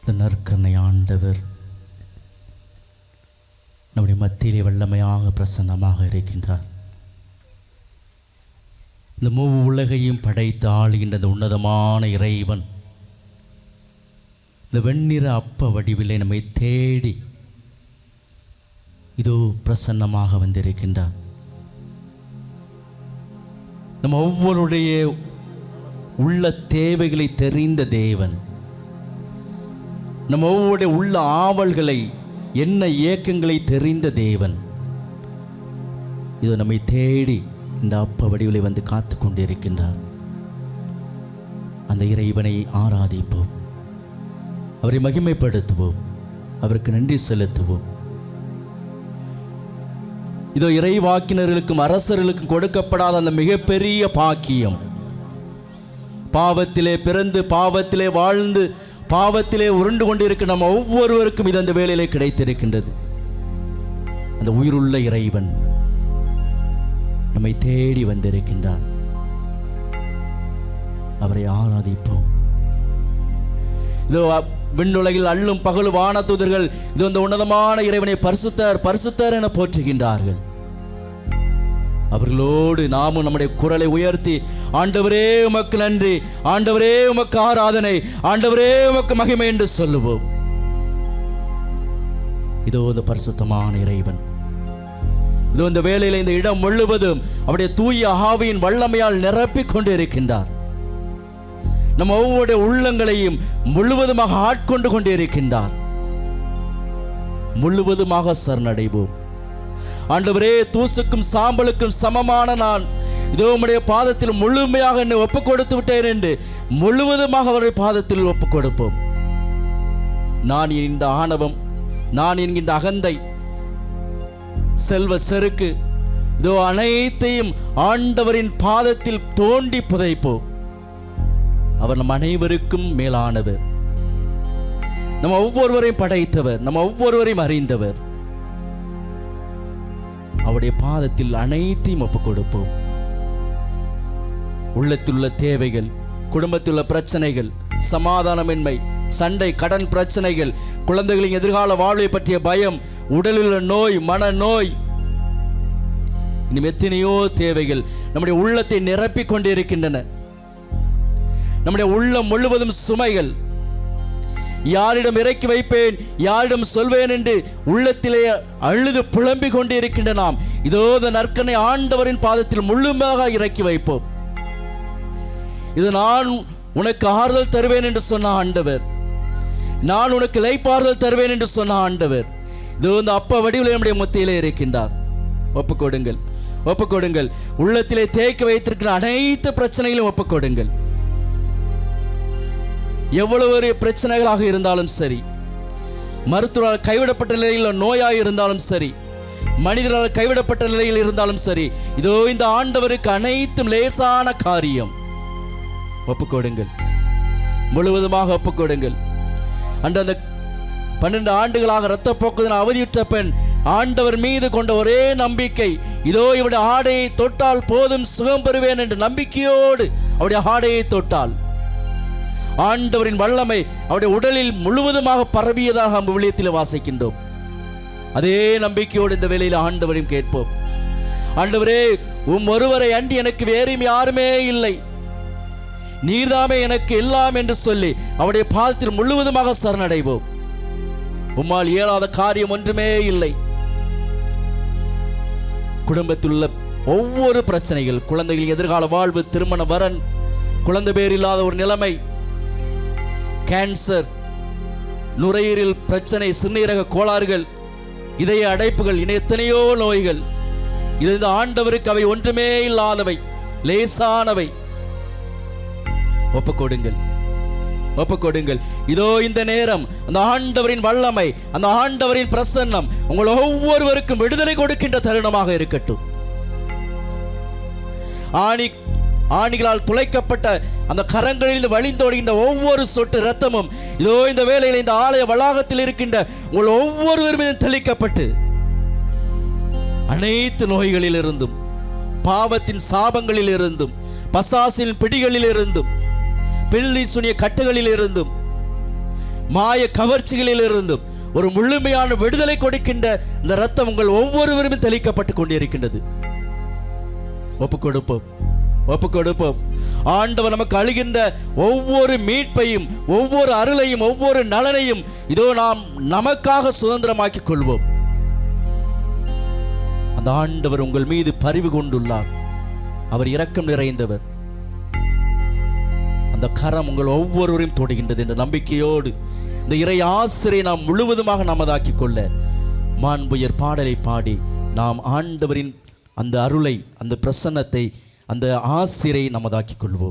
இந்த நற்கனை ஆண்டவர் நம்முடைய மத்தியிலே வல்லமையாக பிரசன்னமாக இருக்கின்றார். இந்த மூ உலகையும் படைத்து ஆளுகின்ற இந்த உன்னதமான இறைவன். இந்த வெண்ணிற அப்ப வடிவிலே நம்மை தேடி இதோ பிரசன்னமாக வந்திருக்கின்றார். நம்ம ஒவ்வொருடைய உள்ள தேவைகளை தெரிந்த தேவன். நம்ம ஒவ்வொருடைய உள்ள ஆவல்களை என்ன இயக்கங்களை தெரிந்த தேவன். இது நம்மை தேடி இந்த அப்ப வடிவிலை வந்து காத்து கொண்டிருக்கின்றார். அந்த இறைவனை ஆராதிப்போம். அவரை மகிமைப்படுத்துவோம். அவருக்கு நன்றி செலுத்துவோம். இதோ இறைவாக்கினர்களுக்கும் அரசர்களுக்கும் கொடுக்கப்படாத அந்த மிகப்பெரிய பாக்கியம். பாவத்திலே பிறந்து பாவத்திலே வாழ்ந்து பாவத்திலே உருண்டு கொண்டிருக்க நம்ம ஒவ்வொருவருக்கும் இது அந்த வேலையிலே கிடைத்திருக்கின்றது. அந்த உயிருள்ள இறைவன் நம்மை தேடி வந்திருக்கின்றார் அவரை ஆராதிப்போம். இதோ விண்ணுலகில் அள்ளும் பகலும் வானத்துதர்கள் இது அந்த உன்னதமான இறைவனை பரிசுத்தர் பரிசுத்தர் என போற்றுகின்றார்கள். அவர்களோடு நாமும் நம்முடைய குரலை உயர்த்தி ஆண்டவரே உமக்கு நன்றி. ஆண்டவரே உமக்கு ஆராதனை. ஆண்டவரே உமக்கு மகிமை என்று சொல்லுவோம். இதோ இந்த பரிசுத்தமான இறைவன். இதோ இந்த வேலையில் இந்த இடம் முழுவதும் அவருடைய தூய ஆவியின் வல்லமையால் நிரப்பிக் கொண்டிருக்கின்றார் நம்ம ஒவ்வொரு உள்ளங்களையும் முழுவதுமாக ஆட்கொண்டு கொண்டிருக்கின்றார். முழுவதுமாக சரணடைவோம். ஆண்டவரே தூசுக்கும் சாம்பலுக்கும் சமமான நான். இதோ உம்முடைய பாதத்தில் முழுமையாக என்னை ஒப்புக் கொடுத்து விட்டேன் என்று முழுவதுமாக அவருடைய பாதத்தில் ஒப்புக் கொடுப்போம் நான் இந்த ஆணவம் நான் என்கின்ற அகந்தை செல்வ செருக்கு இதோ அனைத்தையும் ஆண்டவரின் பாதத்தில் தோண்டி புதைப்போம். அவர் நம் அனைவருக்கும் மேலானவர். நம்ம ஒவ்வொருவரையும் படைத்தவர் நம்ம ஒவ்வொருவரையும் அறிந்தவர். அவருடைய பாதத்தில் அனைத்தையும் ஒப்பு கொடுப்போம் உள்ளத்தில் உள்ள தேவைகள் குடும்பத்தில் உள்ள பிரச்சனைகள் சமாதானமின்மை சண்டை கடன் பிரச்சனைகள் குழந்தைகளின் எதிர்கால வாழ்வை பற்றிய பயம் உடலில் உள்ள நோய் மன நோய் இன்னும் எத்தனையோ தேவைகள் நம்முடைய உள்ளத்தை நிரப்பிக் கொண்டிருக்கின்றன நம்முடைய உள்ளம் முழுவதும் சுமைகள் யாரிடம் இறக்கி வைப்பேன் யாரிடம் சொல்வேன் என்று உள்ளத்திலே அழுது புலம்பிக் கொண்டிருக்கின்ற நாம் இதோ இந்த நற்கனை ஆண்டவரின் பாதத்தில் முழுமையாக இறக்கி வைப்போம். இது நான் உனக்கு ஆறுதல் தருவேன் என்று சொன்ன ஆண்டவர். நான் உனக்கு லைப்பாறுதல் தருவேன் என்று சொன்ன ஆண்டவர். இதோ இந்த அப்ப வடிவில் நம்முடைய மத்தியிலே இருக்கின்றார். ஒப்புக்கொடுங்கள் ஒப்புக்கொடுங்கள். உள்ளத்திலே தேக்கி வைத்திருக்கிற அனைத்து பிரச்சனைகளும் ஒப்புக்கொடுங்கள். எவ்வளவு பெரிய பிரச்சனைகளாக இருந்தாலும் சரி மருத்துவரால் கைவிடப்பட்ட நிலையில் நோயாக இருந்தாலும் சரி மனிதரால் கைவிடப்பட்ட நிலையில் இருந்தாலும் சரி இதோ இந்த ஆண்டவருக்கு அனைத்தும் லேசான காரியம். ஒப்புக்கொடுங்கள். முழுவதுமாக ஒப்புக்கொடுங்கள். அன்று அந்த பன்னெண்டு ஆண்டுகளாக இரத்த போக்குதல் அவதியுற்ற பெண் ஆண்டவர் மீது கொண்ட ஒரே நம்பிக்கை இதோ இவருடைய ஆடையை தொட்டால் போதும் சுகம் பெறுவேன் என்ற நம்பிக்கையோடு அவருடைய ஆடையை தொட்டால் ஆண்டவரின் வல்லமை அவருடைய உடலில் முழுவதுமாக பரவியதாக நம்ம விழியத்தில் வாசிக்கின்றோம். அதே நம்பிக்கையோடு இந்த வேலையில் ஆண்டவரையும் கேட்போம். ஆண்டவரே உம் ஒருவரை அண்டி எனக்கு வேறும் யாருமே இல்லை. நீர்தாமே எனக்கு எல்லாம் என்று சொல்லி அவருடைய பாதத்தில் முழுவதுமாக சரணடைவோம். உம்மால் இயலாத காரியம் ஒன்றுமே இல்லை. குடும்பத்தில் உள்ள ஒவ்வொரு பிரச்சனைகள் குழந்தைகளின் எதிர்கால வாழ்வு திருமண வரன் குழந்தை பேர் இல்லாத ஒரு நிலைமை கேன்சர் நுரையீரல் பிரச்சனை சிறுநீரக கோளாறுகள் இதய அடைப்புகள் இன எத்தனையோ நோய்கள். இது இந்த ஆண்டவருக்கு அவை ஒன்றுமே இல்லாதவை லேசானவை. ஒப்புக்கொடுங்கள். ஒப்புக்கொடுங்கள். இதோ இந்த நேரம் அந்த ஆண்டவரின் வல்லமை அந்த ஆண்டவரின் பிரசன்னம் உங்கள் ஒவ்வொருவருக்கும் விடுதலை கொடுக்கின்ற தருணமாக இருக்கட்டும். ஆணி ஆணிகளால் துளைக்கப்பட்ட அந்த கரங்களில் வழிந்தோடுகின்ற ஒவ்வொரு சொட்டு ரத்தமும் இதோ இந்த வேலையில் இந்த ஆலய வளாகத்தில் இருக்கின்ற உங்கள் ஒவ்வொருவர் மீதும் தெளிக்கப்பட்டு அனைத்து நோய்களில் இருந்தும் பாவத்தின் சாபங்களில் இருந்தும் பசாசின் பிடிகளில் இருந்தும் பில்லி சுனிய கட்டுகளில் இருந்தும் மாய கவர்ச்சிகளிலிருந்தும் ஒரு முழுமையான விடுதலை கொடுக்கின்ற இந்த ரத்தம் உங்கள் ஒவ்வொருவருமே தெளிக்கப்பட்டு கொண்டிருக்கின்றது. ஒப்பு கொடுப்போம் ஒப்பு கொடுப்போம் ஆண்டவர் நமக்கு அழுகின்ற ஒவ்வொரு மீட்பையும் ஒவ்வொரு அருளையும் ஒவ்வொரு நலனையும் இதோ நாம் நமக்காக சுதந்திரமாக்கிக் கொள்வோம். அந்த ஆண்டவர் உங்கள் மீது பரிவு கொண்டுள்ளார். அவர் இரக்கம் நிறைந்தவர். அந்த கரம் உங்கள் ஒவ்வொருவரையும் தொடுகின்றது என்ற நம்பிக்கையோடு இந்த இறை ஆசிரியை நாம் முழுவதுமாக நமதாக்கிக் கொள்ள மாண்புயர் பாடலை பாடி நாம் ஆண்டவரின் அந்த அருளை அந்த பிரசன்னத்தை அந்த ஆசிரை நமதாக்கிக் கொள்வோம்.